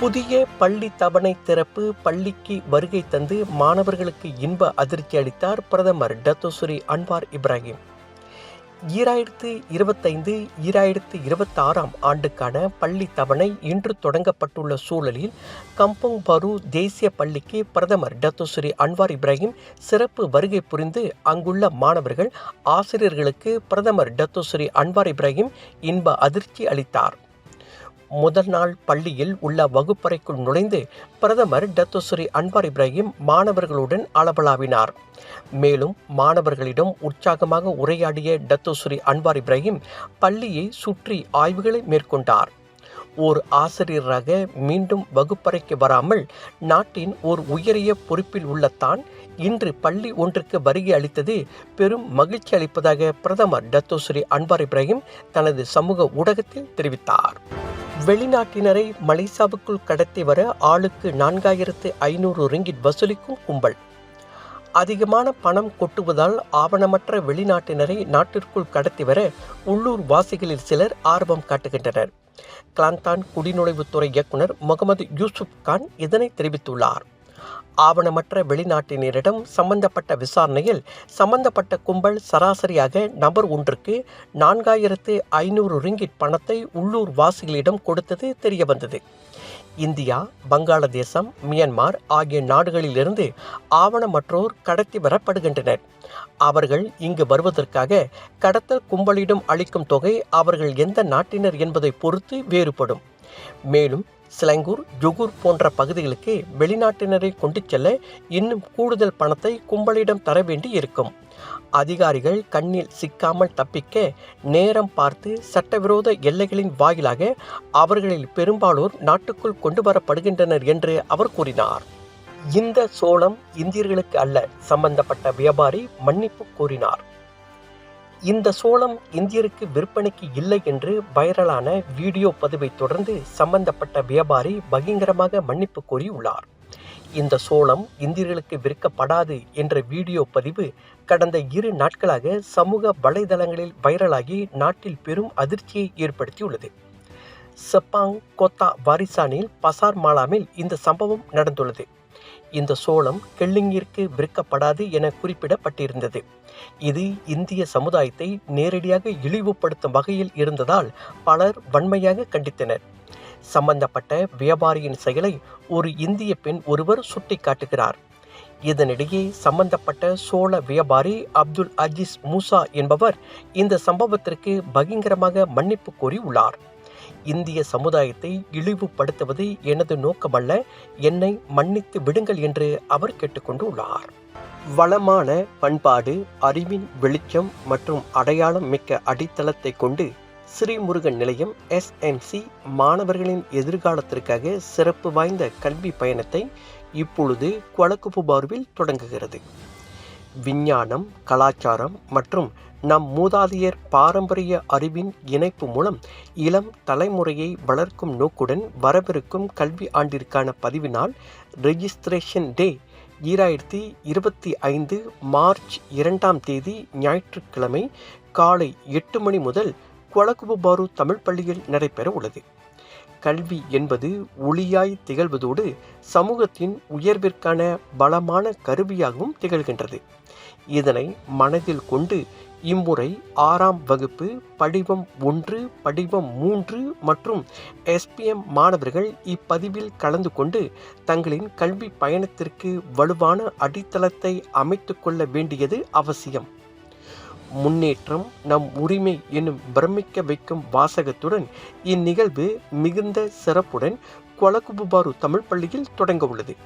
புதிய பள்ளி தவணை திறப்பு பள்ளிக்கு வருகை தந்து மாணவர்களுக்கு இன்ப அதிர்ச்சி அளித்தார் பிரதமர் டத்தோசுரி அன்வார் இப்ராஹிம். ஈராயிரத்து இருபத்தைந்து ஈராயிரத்து இருபத்தாறாம் ஆண்டுக்கான பள்ளி தவணை இன்று தொடங்கப்பட்டுள்ள சூழலில் கம்பங் பரு தேசிய பள்ளிக்கு பிரதமர் டத்தோசுரி அன்வார் இப்ராஹிம் சிறப்பு வருகை புரிந்து அங்குள்ள மாணவர்கள் ஆசிரியர்களுக்கு பிரதமர் டத்தோசுரி அன்வார் இப்ராஹிம் இன்ப அதிர்ச்சி அளித்தார். முதல் நாள் பள்ளியில் உள்ள வகுப்பறைக்குள் நுழைந்து பிரதமர் டத்தோஸ்ரீ அன்வார் இப்ராஹிம் மாணவர்களுடன் அளவலாவினார். மேலும் மாணவர்களிடம் உற்சாகமாக உரையாடிய டத்தோசுரி அன்வார் இப்ராஹிம் பள்ளியை சுற்றி ஆய்வுகளை மேற்கொண்டார். ஓர் ஆசிரியராக மீண்டும் வகுப்பறைக்கு வராமல் நாட்டின் ஓர் உயரிய பொறுப்பில் உள்ள தான் இன்று பள்ளி ஒன்றுக்கு வருகை அளித்தது பெரும் மகிழ்ச்சி அளிப்பதாக பிரதமர் டத்தோஸ்ரீ அன்வார் இப்ராஹிம் தனது சமூக ஊடகத்தில் தெரிவித்தார். வெளிநாட்டினரை மலேசியாவுக்குள் கடத்தி வர ஆளுக்கு நான்காயிரத்து ஐநூறு ரிங்கிட் வசூலிக்கும் கும்பல். அதிகமான பணம் கொட்டுவதால் ஆவணமற்ற வெளிநாட்டினரை நாட்டிற்குள் கடத்தி வர உள்ளூர் வாசிகளில் சிலர் ஆர்வம் காட்டுகின்றனர். கிளாந்தான் குடிநுழைவுத்துறை இயக்குனர் முகமது யூசுப் கான் இதனை தெரிவித்துள்ளார். ஆவணமற்ற வெளிநாட்டினரிடம் சம்பந்தப்பட்ட விசாரணையில் சம்பந்தப்பட்ட கும்பல் சராசரியாக நபர் ஒன்றுக்கு நான்காயிரத்து ஐநூறு ரிங்கிட் பணத்தை உள்ளூர் வாசிகளிடம் கொடுத்தது தெரியவந்தது. இந்தியா வங்காளதேசம் மியான்மார் ஆகிய நாடுகளிலிருந்து ஆவணமற்றோர் கடத்தி வரப்படுகின்றனர். அவர்கள் இங்கு வருவதற்காக கடத்தல் கும்பலிடம் அளிக்கும் தொகை அவர்கள் எந்த நாட்டினர் என்பதை பொறுத்து வேறுபடும். மேலும் சிலங்கூர் ஜொகூர் போன்ற பகுதிகளுக்கு வெளிநாட்டினரை கொண்டு செல்ல இன்னும் கூடுதல் பணத்தை கும்பலிடம் தர வேண்டி இருக்கும் அதிகாரிகள் கண்ணில் சிக்காமல் தப்பிக்க நேரம் பார்த்து சட்டவிரோத எல்லைகளின் வாயிலாக அவர்களில் பெரும்பாலோர் நாட்டுக்குள் கொண்டு வரப்படுகின்றனர் என்று அவர் கூறினார். இந்த சோளம் இந்தியர்களுக்கு அல்ல சம்பந்தப்பட்ட வியாபாரி மன்னிப்பு கூறினார் இந்த சோளம் இந்தியருக்கு விற்பனைக்கு இல்லை என்று வைரலான வீடியோ பதிவை தொடர்ந்து சம்பந்தப்பட்ட வியாபாரி பகிங்கரமாக மன்னிப்பு கோரியுள்ளார் இந்த சோளம் இந்தியர்களுக்கு விற்கப்படாது என்ற வீடியோ பதிவு கடந்த இரு நாட்களாக சமூக வலைதளங்களில் வைரலாகி நாட்டில் பெரும் அதிர்ச்சியை ஏற்படுத்தியுள்ளது. செப்பாங் கோத்தா வாரிசானில் பசார் மாலாமில் இந்த சம்பவம் நடந்துள்ளது. இந்த சோளம் கெள்ளிங்கிற்கு விற்கப்படாது என குறிப்பிடப்பட்டிருந்தது. இது இந்திய சமுதாயத்தை நேரடியாக இழிவுபடுத்தும் வகையில் இருந்ததால் பலர் வன்மையாக கண்டித்தனர். சம்பந்தப்பட்ட வியாபாரியின் செயலை ஒரு இந்திய பெண் ஒருவர் சுட்டிக்காட்டுகிறார். இதனிடையே சம்பந்தப்பட்ட சோழ வியாபாரி அப்துல் அஜீஸ் மூசா என்பவர் இந்த சம்பவத்திற்கு பகிங்கரமாக மன்னிப்பு கோரி உள்ளார் இந்திய சமுதாயத்தை இழிவுபடுத்துவது எனது நோக்கமல்ல. என்னை மன்னித்து விடுங்கள் என்று அவர் கேட்டுக்கொண்டுள்ளார். வளமான பண்பாடு அறிவின் வெளிச்சம் மற்றும் அடையாளம் மிக்க அடித்தளத்தை கொண்டு ஸ்ரீமுருகன் நிலையம் எஸ்எம்சி மாணவர்களின் எதிர்காலத்திற்காக சிறப்பு வாய்ந்த கல்வி பயணத்தை இப்பொழுது குவளக்குப்புபாருவில் தொடங்குகிறது. விஞ்ஞானம் கலாச்சாரம் மற்றும் நம் மூதாதையர் பாரம்பரிய அறிவின் இணைப்பு மூலம் இளம் தலைமுறையை வளர்க்கும் நோக்குடன் வரவிருக்கும் கல்வி ஆண்டிற்கான பதிவினால் ரெஜிஸ்ட்ரேஷன் டே ஈராயிரத்தி இருபத்தி ஐந்து மார்ச் இரண்டாம் தேதி ஞாயிற்றுக்கிழமை காலை எட்டு மணி முதல் குவளக்குபாரு தமிழ் பள்ளியில் நடைபெற உள்ளது கல்வி என்பது ஒளியாய் திகழ்வதோடு சமூகத்தின் உயர்விற்கான பலமான கருவியாகவும் திகழ்கின்றது. இதனை மனதில் கொண்டு இம்முறை ஆறாம் வகுப்பு படிவம் ஒன்று படிவம் மூன்று மற்றும் எஸ்பிஎம் மாணவர்கள் இப்பதிவில் கலந்து கொண்டு தங்களின் கல்வி பயணத்திற்கு வலுவான அடித்தளத்தை அமைத்து கொள்ள வேண்டியது அவசியம். முன்னேற்றம் நம் உரிமை என்னும் பிரமிக்க வைக்கும் வாசகத்துடன் இந்நிகழ்வு மிகுந்த சிறப்புடன் கொலகுபுபாரு தமிழ் பள்ளியில் தொடங்க உள்ளது.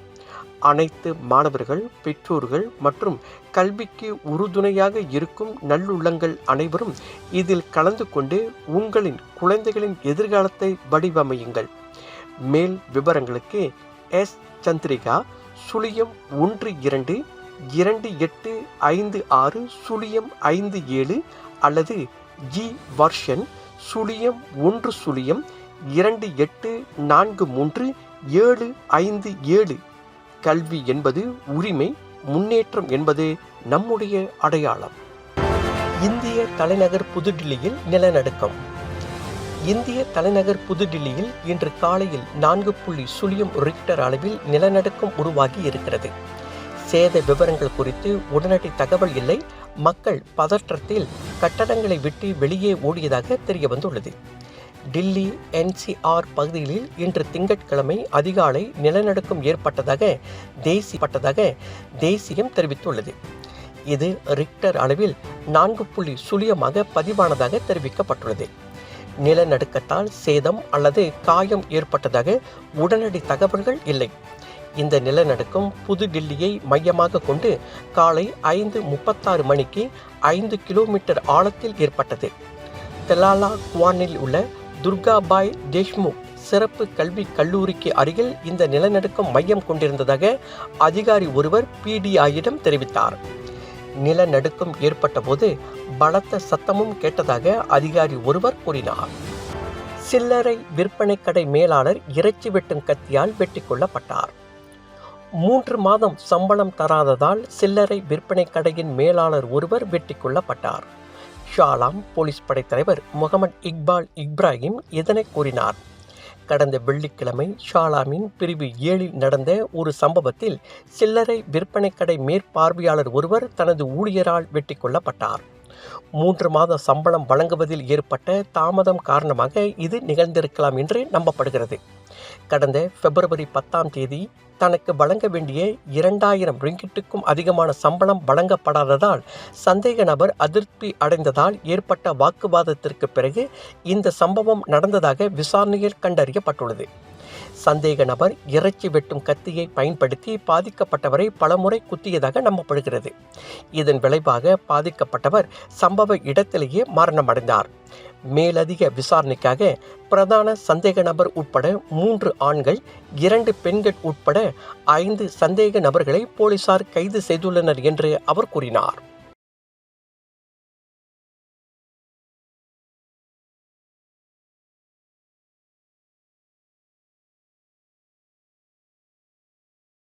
அனைத்து மாணவர்கள் பெற்றோர்கள் மற்றும் கல்விக்கு உறுதுணையாக இருக்கும் நல்லுள்ளங்கள் அனைவரும் இதில் கலந்து கொண்டு உங்களின் குழந்தைகளின் எதிர்காலத்தை வடிவமையுங்கள். மேல் விவரங்களுக்கு எஸ். சந்திரிகா சுழியம் ஒன்று இரண்டு இரண்டு எட்டு ஐந்து ஆறு சுழியம் ஐந்து ஏழு அல்லது ஜி வர்ஷன் சுழியம் ஒன்று சுழியம் இரண்டு எட்டு நான்கு மூன்று ஏழு ஐந்து ஏழு. கல்வி என்பது உரிமை முன்னேற்றம் என்பது நம்முடைய அடையாளம். இந்திய தலைநகர் புதுடில்லியில் நிலநடுக்கம். இந்திய தலைநகர் புதுடில்லியில் இன்று காலையில் நான்கு புள்ளி சுழியம் ரிக்டர் அளவில் நிலநடுக்கம் உருவாகி இருக்கிறது. சேத விவரங்கள் குறித்து உடனடி தகவல் இல்லை. மக்கள் பதற்றத்தில் கட்டடங்களை விட்டு வெளியே ஓடியதாக தெரிய வந்துள்ளது டில்லி என்சிஆர் பகுதிகளில் இன்று திங்கட்கிழமை அதிகாலை நிலநடுக்கம் ஏற்பட்டதாக தேசியப்பட்டதாக தேசியம் தெரிவித்துள்ளது. இது ரிக்டர் அளவில் நான்கு புள்ளி சுழியமாக பதிவானதாக தெரிவிக்கப்பட்டுள்ளது. நிலநடுக்கத்தால் சேதம் அல்லது காயம் ஏற்பட்டதாக உடனடி தகவல்கள் இல்லை. இந்த நிலநடுக்கம் புதுடில்லியை மையமாக கொண்டு காலை ஐந்து முப்பத்தாறு மணிக்கு ஐந்து கிலோமீட்டர் ஆழத்தில் ஏற்பட்டது. தெலாலா குவானில் உள்ள துர்காபாய் தேஷ்முக் சிறப்பு கல்வி கல்லூரிக்கு அருகில் இந்த நிலநடுக்கம் மையம் கொண்டிருந்ததாக அதிகாரி ஒருவர் பிடிஐயிடம் தெரிவித்தார். நிலநடுக்கம் ஏற்பட்டபோது பலத்த சத்தமும் கேட்டதாக அதிகாரி ஒருவர் கூறினார். சில்லறை விற்பனை கடை மேலாளர் இறைச்சி வெட்டும் கத்தியால் வெட்டி கொள்ளப்பட்டார் மூன்று மாதம் சம்பளம் தராததால் சில்லறை விற்பனை கடையின் மேலாளர் ஒருவர் வெட்டி கொள்ளப்பட்டார் ஷாலாம் போலீஸ் படைத்தலைவர் முகமது இக்பால் இப்ராஹிம் இதனை கூறினார். கடந்த வெள்ளிக்கிழமை ஷாலாமின் பிரிவு ஏழில் நடந்த ஒரு சம்பவத்தில் சில்லறை விற்பனை கடை மேற்பார்வையாளர் ஒருவர் தனது ஊழியரால் வெட்டி கொல்லப்பட்டார். மூன்று மாத சம்பளம் வழங்குவதில் ஏற்பட்ட தாமதம் காரணமாக இது நிகழ்ந்திருக்கலாம் என்று நம்பப்படுகிறது. கடந்த பிப்ரவரி பத்தாம் தேதி தனக்கு வழங்க வேண்டிய இரண்டாயிரம் ரிங்கிட்டுக்கும் அதிகமான சம்பளம் வழங்கப்படாததால் சந்தேக நபர் அதிருப்தி அடைந்ததால் ஏற்பட்ட வாக்குவாதத்திற்கு பிறகு இந்த சம்பவம் நடந்ததாக விசாரணையில் கண்டறியப்பட்டுள்ளது. சந்தேக நபர் இறைச்சி வெட்டும் கத்தியை பயன்படுத்தி பாதிக்கப்பட்டவரை பலமுறை குத்தியதாக நம்பப்படுகிறது. இதன் விளைவாக பாதிக்கப்பட்டவர் சம்பவ இடத்திலேயே மரணமடைந்தார். மேலதிக விசாரணைக்காக பிரதான சந்தேக நபர் உட்பட மூன்று ஆண்கள் இரண்டு பெண்கள் உட்பட ஐந்து சந்தேக நபர்களை போலீசார் கைது செய்துள்ளனர் என்று அவர் கூறினார்.